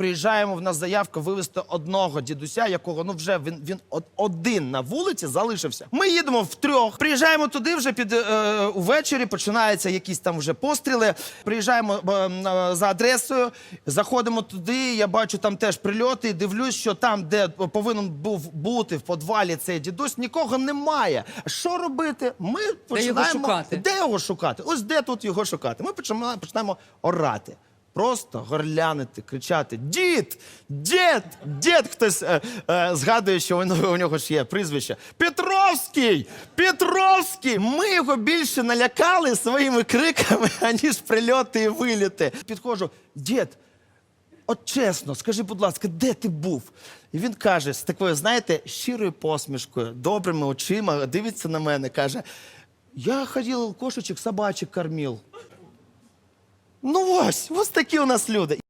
Приїжджаємо, в нас заявка вивезти одного дідуся, якого ну вже він, він один на вулиці залишився. Ми їдемо втрьох. Приїжджаємо туди вже під е, увечері. Починаються якісь там вже постріли. Приїжджаємо е, е, за адресою, заходимо туди. Я бачу там теж прильоти. Дивлюсь, що там, де повинен був бути в подвалі цей дідусь, нікого немає. Що робити? Ми починаємо шукати? Де його шукати? Ось де тут його шукати? Ми починаємо, починаємо орати. Просто горлянити, кричати: Дід! Дід! Дід! Хтось е, е, згадує, що у нього, ж є прізвище. Петровський! Петровський! Ми його більше налякали своїми криками, аніж прильоти і виліти. Підходжу, дід, от чесно, скажи, будь ласка, де ти був? І він каже з такою, знаєте, щирою посмішкою, добрими очима, дивиться на мене, каже: Я ходив кошечок собачек кормив. Ну ось, ось такі у нас люди.